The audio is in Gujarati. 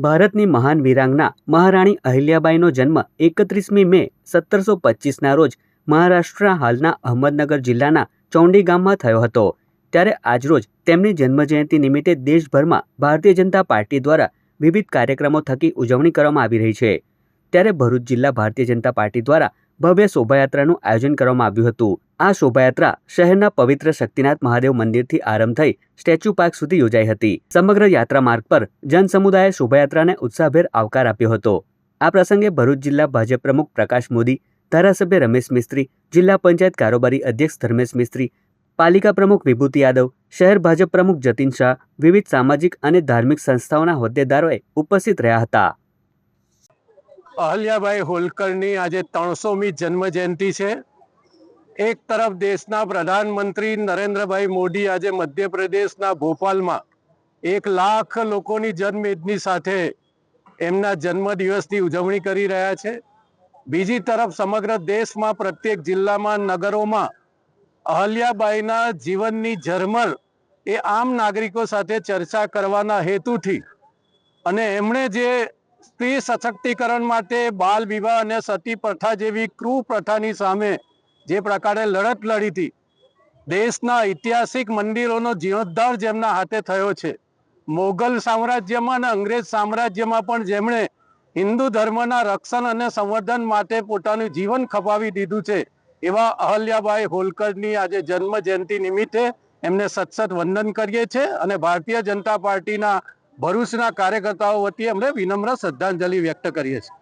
ભારતની મહાન વીરાંગના મહારાણી અહિલ્યાબાઈનો જન્મ એકત્રીસમી મે સત્તરસો પચીસના રોજ મહારાષ્ટ્રના હાલના અહમદનગર જિલ્લાના ચૌંડી ગામમાં થયો હતો. ત્યારે આજરોજ તેમની જન્મજયંતિ નિમિત્તે દેશભરમાં ભારતીય જનતા પાર્ટી દ્વારા વિવિધ કાર્યક્રમો થકી ઉજવણી કરવામાં આવી રહી છે. ત્યારે ભરૂચ જિલ્લા ભારતીય જનતા પાર્ટી દ્વારા ભવ્ય શોભાયાત્રાનું આયોજન કરવામાં આવ્યું હતું. આ શોભાયાત્રા શહેરના પવિત્ર શક્તિનાથ મહાદેવ મંદિરથી આરંભ થઈ સ્ટેચ્યુ પાર્ક સુધી યોજાઈ હતી. સમગ્ર યાત્રા માર્ગ પર જનસમુદાયે શોભાયાત્રાને ઉત્સાહભેર આવકાર આપ્યો હતો. આ પ્રસંગે ભરૂચ જિલ્લા ભાજપ પ્રમુખ પ્રકાશ મોદી, ધારાસભ્ય રમેશ મિસ્ત્રી, જિલ્લા પંચાયત કારોબારી અધ્યક્ષ ધર્મેશ મિસ્ત્રી, પાલિકા પ્રમુખ વિભૂતિ યાદવ, શહેર ભાજપ પ્રમુખ જતીન શાહ, વિવિધ સામાજિક અને ધાર્મિક સંસ્થાઓના હોદ્દેદારોએ ઉપસ્થિત રહ્યા હતા. અહલ્યાબાઈ હોલકરની આજે ત્રણસોમી જન્મ જયંતિ છે. એક તરફ દેશના પ્રધાનમંત્રી નરેન્દ્રભાઈ મોદી આજે મધ્યપ્રદેશના ભોપાલમાં એક લાખ લોકોની જન્મએદની સાથે એમના જન્મદિવસની ઉજવણી કરી રહ્યા છે. બીજી તરફ સમગ્ર દેશમાં પ્રત્યેક જિલ્લામાં નગરોમાં અહલ્યાબાઈના જીવનની ઝરમર એ આમ નાગરિકો સાથે ચર્ચા કરવાના હેતુથી અને એમણે જે સ્ત્રી સશક્તિકરણ માટે બાલ વિવાહ અને સતી પ્રથા જેવી ક્રુ પ્રથાની સામે જે પ્રકારે લડત લડી હતી, દેશના ઐતિહાસિક મંદિરોનો જીર્ણોદ્ધાર જેમના હાથે થયો છે. મોગલ સામ્રાજ્યમાં અને અંગ્રેજ સામ્રાજ્યમાં પણ જેમણે હિન્દુ ધર્મના રક્ષણ અને સંવર્ધન માટે પોતાનું જીવન ખપાવી દીધું છે, એવા અહલ્યાબાઈ હોલકરની આજે જન્મ જયંતિ નિમિત્તે એમને સતસત વંદન કરીએ છીએ અને ભારતીય જનતા પાર્ટીના ભરૂચના કાર્યકર્તાઓ વતી અમને વિનમ્ર શ્રદ્ધાંજલિ વ્યક્ત કરીએ છીએ.